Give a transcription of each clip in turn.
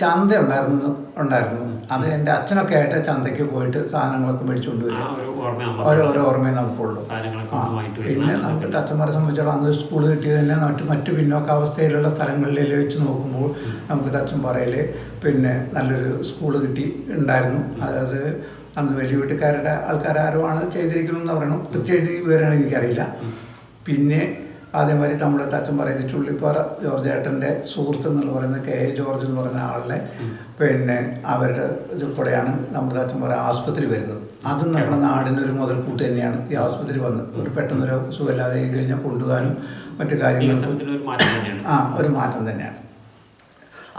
ചന്ത ഉണ്ടായിരുന്നു ഉണ്ടായിരുന്നു. അത് എന്റെ അച്ഛനൊക്കെ ആയിട്ട് ചന്തയ്ക്ക് പോയിട്ട് സാധനങ്ങളൊക്കെ മേടിച്ചുകൊണ്ട് വരും ഓരോരോ ഓർമ്മ ഓരോ ഓരോ ഓർമ്മയെ നമുക്കുള്ളൂ. പിന്നെ നമുക്ക് തച്ചന്മാരെ സംബന്ധിച്ചോളം അന്ന് സ്കൂൾ കിട്ടിയത് തന്നെ മറ്റു മറ്റു പിന്നോക്കാവസ്ഥയിലുള്ള സ്ഥലങ്ങളിൽ വെച്ച് നോക്കുമ്പോൾ നമുക്ക് തച്ചൻപാറയിൽ പിന്നെ നല്ലൊരു സ്കൂൾ കിട്ടി ഉണ്ടായിരുന്നു. അതായത് അന്ന് വലിയ വീട്ടുകാരുടെ ആൾക്കാരാരുമാണ് ആണ് ചെയ്തിരിക്കണമെന്ന് പറയണം. കൃത്യമായിട്ട് വിവരമാണ് വിവരങ്ങൾ എനിക്കറിയില്ല. പിന്നെ അതേമാതിരി നമ്മുടെ തച്ചൻപാറയിൽ ചുള്ളിപ്പാറ ജോർജ് ഏട്ടന്റെ സുഹൃത്ത് എന്ന് പറയുന്ന കെ എ ജോർജ് എന്ന് പറയുന്ന ആളിനെ പിന്നെ അവരുടെ ഇതിൽ കൂടെയാണ് നമ്മുടെ തച്ചൻപാറ ആസ്പത്രി വരുന്നത്. അതും നമ്മുടെ നാടിനൊരു മുതൽക്കൂട്ട് തന്നെയാണ് ഈ ആസ്പത്രി വന്ന് ഒരു പെട്ടെന്നൊരു സുഖമില്ലാതെ കഴിഞ്ഞാൽ കൊണ്ടുപോകാനും മറ്റു കാര്യങ്ങൾക്കും തന്നെയാണ്. ആ ഒരു മാറ്റം തന്നെയാണ്.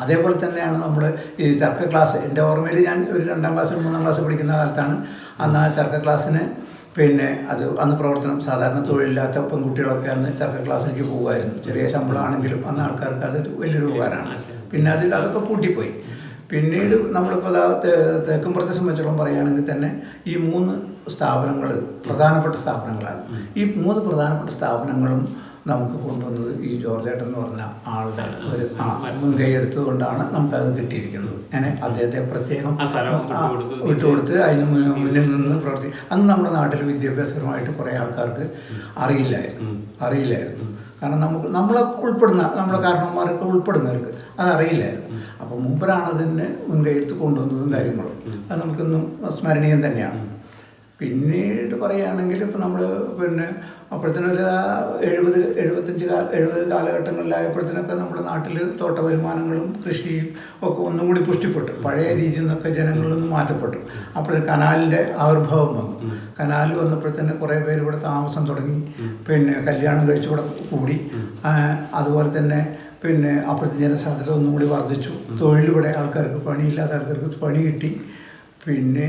അതേപോലെ തന്നെയാണ് നമ്മൾ ഈ ചർക്ക ക്ലാസ്. എന്റെ ഓർമ്മയിൽ ഞാൻ ഒരു രണ്ടാം ക്ലാസ് മൂന്നാം ക്ലാസ് പഠിക്കുന്ന കാലത്താണ് അന്ന് ആ ചർക്ക ക്ലാസ്സിന് പിന്നെ അത് അന്ന് പ്രവർത്തനം സാധാരണ തൊഴിലില്ലാത്ത പെൺകുട്ടികളൊക്കെ അന്ന് ചർക്ക ക്ലാസ്സിലേക്ക് പോകുമായിരുന്നു. ചെറിയ ശമ്പളമാണെങ്കിലും അന്ന് ആൾക്കാർക്ക് അത് വലിയൊരു ഉപകാരമാണ്. പിന്നെ അതിൽ അതൊക്കെ പൂട്ടിപ്പോയി. പിന്നീട് നമ്മളിപ്പോൾ തേക്കുംപുറത്തെ സംബന്ധിച്ചോളം പറയുകയാണെങ്കിൽ തന്നെ ഈ മൂന്ന് സ്ഥാപനങ്ങൾ പ്രധാനപ്പെട്ട സ്ഥാപനങ്ങളാണ്. ഈ മൂന്ന് പ്രധാനപ്പെട്ട സ്ഥാപനങ്ങളും നമുക്ക് കൊണ്ടുവന്നത് ഈ ജോർജേട്ടൻ എന്ന് പറഞ്ഞ ആളുടെ ഒരു മുൻകൈ എടുത്തുകൊണ്ടാണ് നമുക്കത് കിട്ടിയിരിക്കുന്നത്. അങ്ങനെ അദ്ദേഹത്തെ പ്രത്യേകം വിട്ടുകൊടുത്ത് അതിന് മുന്നിൽ നിന്ന് പ്രവർത്തി അന്ന് നമ്മുടെ നാട്ടിൽ വിദ്യാഭ്യാസപരമായിട്ട് കുറേ ആൾക്കാർക്ക് അറിയില്ലായിരുന്നു. അറിയില്ലായിരുന്നു. കാരണം നമുക്ക് നമ്മളെ ഉൾപ്പെടുന്ന നമ്മളെ കാരണന്മാരൊക്കെ ഉൾപ്പെടുന്നവർക്ക് അതറിയില്ലായിരുന്നു അപ്പോൾ മൂപ്പരാണ് അതിന് മുൻകൈ എടുത്ത് കൊണ്ടുവന്നതും കാര്യങ്ങളും. അത് നമുക്കിന്നും സ്മരണീയം തന്നെയാണ്. പിന്നീട് പറയുകയാണെങ്കിൽ ഇപ്പം നമ്മൾ പിന്നെ അപ്പോഴത്തേനൊരു എഴുപത് എഴുപത്തഞ്ച് എഴുപത് കാലഘട്ടങ്ങളിലായപ്പോഴത്തേനൊക്കെ നമ്മുടെ നാട്ടിൽ തോട്ട വരുമാനങ്ങളും കൃഷിയും ഒക്കെ ഒന്നും കൂടി പുഷ്ടിപ്പെട്ടു. പഴയ രീതിയിൽ നിന്നൊക്കെ ജനങ്ങളിൽ നിന്ന് മാറ്റപ്പെട്ടു. അപ്പോൾ കനാലിന്റെ ആവിർഭാവം വന്നു. കനാൽ വന്നപ്പോഴത്തേന് കുറേ പേര് ഇവിടെ താമസം തുടങ്ങി. പിന്നെ കല്യാണം കഴിച്ചു ഇവിടെ കൂടി. അതുപോലെ തന്നെ പിന്നെ അപ്പോഴത്തെ ജനസാധ്യത ഒന്നും കൂടി വർദ്ധിച്ചു. തൊഴിലിവിടെ ആൾക്കാർക്ക് പണിയില്ലാത്ത ആൾക്കാർക്ക് പണി കിട്ടി. പിന്നെ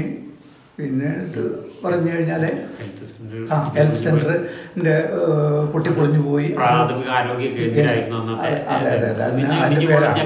പിന്നെ ഇത് പറഞ്ഞു കഴിഞ്ഞാൽ ഹെൽത്ത് സെന്റർ ആ ഹെൽത്ത് സെന്ററിന്റെ പൊട്ടിപ്പൊളിഞ്ഞു പോയി. പ്രാഥമിക ആരോഗ്യ കേന്ദ്രമായിരുന്നു അതെ അതെ അതെ. അതിന്റെ പേരാണ്.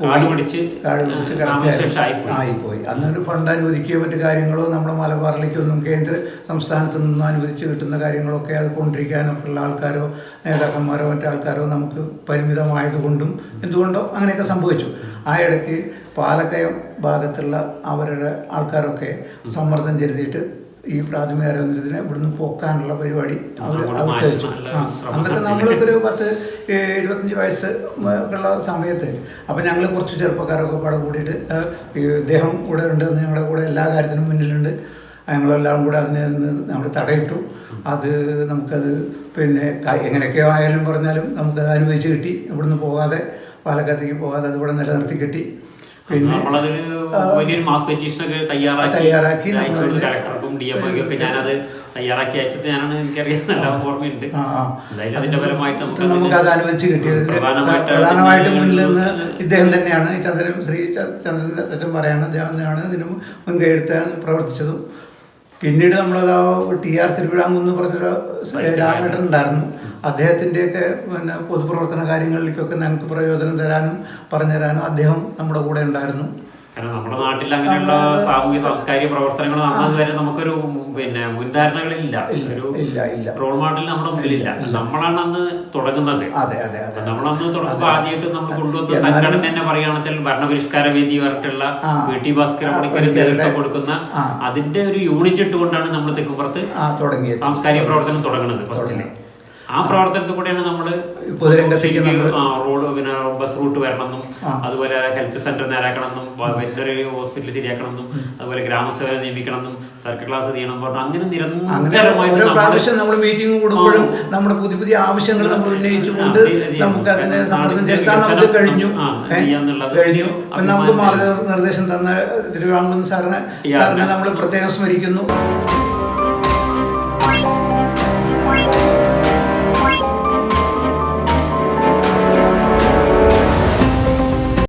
കാട് പിടിച്ച് കാട് പിടിച്ച്. കിടക്കുകയായിരുന്നു. ആയിപ്പോയി അന്നൊരു ഫണ്ട് അനുവദിക്കുകയോ മറ്റു കാര്യങ്ങളോ നമ്മുടെ മലബാറിലേക്കൊന്നും കേന്ദ്ര സംസ്ഥാനത്തു നിന്നും അനുവദിച്ച് കിട്ടുന്ന കാര്യങ്ങളൊക്കെ അത് കൊണ്ടിരിക്കാനൊക്കെ ഉള്ള ആൾക്കാരോ നേതാക്കന്മാരോ മറ്റാൾക്കാരോ നമുക്ക് പരിമിതമായതുകൊണ്ടും എന്തുകൊണ്ടോ അങ്ങനെയൊക്കെ സംഭവിച്ചു ആ ഇടയ്ക്ക് പാലക്കയം ഭാഗത്തുള്ള അവരുടെ ആൾക്കാരൊക്കെ സമ്മർദ്ദം ചെലുത്തിയിട്ട് ഈ പ്രാഥമിക ആരോഗ്യത്തിന് ഇവിടുന്ന് പോക്കാനുള്ള പരിപാടി അവർ അവിടെ നല്ല ആ അന്നൊക്കെ നമ്മളൊക്കെ ഒരു പത്ത് ഇരുപത്തഞ്ച് വയസ്സ് ഉള്ള സമയത്ത്. അപ്പം ഞങ്ങൾ കുറച്ച് ചെറുപ്പക്കാരൊക്കെ പാടെ കൂടിയിട്ട് ഈ ഇദ്ദേഹം കൂടെ ഉണ്ട് ഞങ്ങളുടെ കൂടെ എല്ലാ കാര്യത്തിനും മുന്നിലുണ്ട്. ഞങ്ങളെല്ലാം കൂടെ അതിനെ നമ്മൾ തടയിട്ടു. അത് നമുക്കത് പിന്നെ എങ്ങനെയൊക്കെ എങ്ങനെയൊക്കെയോ ആയാലും പറഞ്ഞാലും നമുക്കത് അനുഭവിച്ച് കിട്ടി. ഇവിടുന്ന് പോകാതെ പാലക്കാട്ടേക്ക് പോകാതെ അതിവിടെ നിലനിർത്തി കിട്ടി. പിന്നെ വലിയൊരു മാസ് പെറ്റീഷൻ ഒക്കെ തയ്യാറാക്കി തയ്യാറാക്കി അയച്ചു കൊടുത്തു. നമ്മളതിന് കലക്ടർക്കും ഡി എം ഒക്കെ ഞാനത് തയ്യാറാക്കി അയച്ചത് ഞാനാണ് എനിക്കറിയാം നല്ല ഓർമ്മയുണ്ട് ആ, ആ. എന്തായാലും അതിന്റെ ഫലമായിട്ട് നമുക്ക് നമുക്ക് അത് അനുവദിച്ച് കിട്ടിയത് പ്രധാനമായിട്ടും മുന്നിൽ നിന്ന് ഇദ്ദേഹം തന്നെയാണ് ചന്ദ്രൻ ശ്രീ ചന്ദ്രൻ അച്ഛൻ പറയാണ് അദ്ദേഹം തന്നെയാണ് ഇതിന് മുൻകൈ എടുത്താൽ പ്രവർത്തിച്ചതും പിന്നീട് നമ്മളത് ടി ആർ തിരുവിഴാങ്കുന്ന് പറഞ്ഞൊരു രാമേട്ടൻ ഉണ്ടായിരുന്നു അദ്ദേഹത്തിന്റെയൊക്കെ പിന്നെ പൊതുപ്രവർത്തന കാര്യങ്ങളിലേക്കൊക്കെ നമുക്ക് പ്രയോജനം തരാനും പറഞ്ഞു തരാനും അദ്ദേഹം നമ്മുടെ കൂടെ ഉണ്ടായിരുന്നു. കാരണം നമ്മുടെ നാട്ടിൽ അങ്ങനെയുള്ള സാമൂഹ്യ സാംസ്കാരിക പ്രവർത്തനങ്ങൾ നടന്നത് വരെ നമുക്കൊരു പിന്നെ മുൻധാരണകളില്ല ഒരു. റോൾ മോഡൽ നമ്മുടെ മുന്നിലില്ല. നമ്മളാണ് അന്ന് തുടങ്ങുന്നത്. നമ്മളന്ന് തുടങ്ങുമ്പോൾ ആദ്യമായിട്ട് നമ്മൾ കൊണ്ടുവന്ന സംഘടന തന്നെ പറയുകയാണെന്ന് ഭരണപരിഷ്കാര വേദി പറഞ്ഞിട്ടുള്ള. വി ടി ഭാസ്കര നേതൃത്വം കൊടുക്കുന്ന അതിന്റെ ഒരു യൂണിറ്റ് ഇട്ടുകൊണ്ടാണ് നമ്മൾ തെക്കുപുറത്ത് സാംസ്കാരിക പ്രവർത്തനം തുടങ്ങുന്നത് ഫസ്റ്റിൽ ആ പ്രവർത്തനത്തിൽ കൂടെയാണ് നമ്മൾ റോഡ് പിന്നെ ബസ് റൂട്ട് വരണമെന്നും അതുപോലെ ഹെൽത്ത് സെന്റർ നേരാക്കണമെന്നും വെറ്ററിനറി ഹോസ്പിറ്റൽ ശരിയാക്കണമെന്നും അതുപോലെ ഗ്രാമസേവ നിയമിക്കണമെന്നും സർക്കിൾ ക്ലാസ് ചെയ്യണം പറഞ്ഞു അങ്ങനെ നിരന്തരമായിട്ട് പ്രാവശ്യം നമ്മൾ മീറ്റിംഗ് കൂടുമ്പോഴും നമ്മുടെ പുതിയ പുതിയ ആവശ്യങ്ങൾ നമ്മൾ ഉന്നയിച്ചുകൊണ്ട്. നമുക്ക് അതിനെ സമ്മർദ്ദം ചെലുത്താൻ നമുക്ക് കഴിഞ്ഞു. കഴിഞ്ഞു. നമുക്ക് മാർഗനിർദ്ദേശം തന്ന തിരുവിതാംകൂർ സാറിനെ സാറിനെ നമ്മൾ പ്രത്യേകം സ്മരിക്കുന്നു.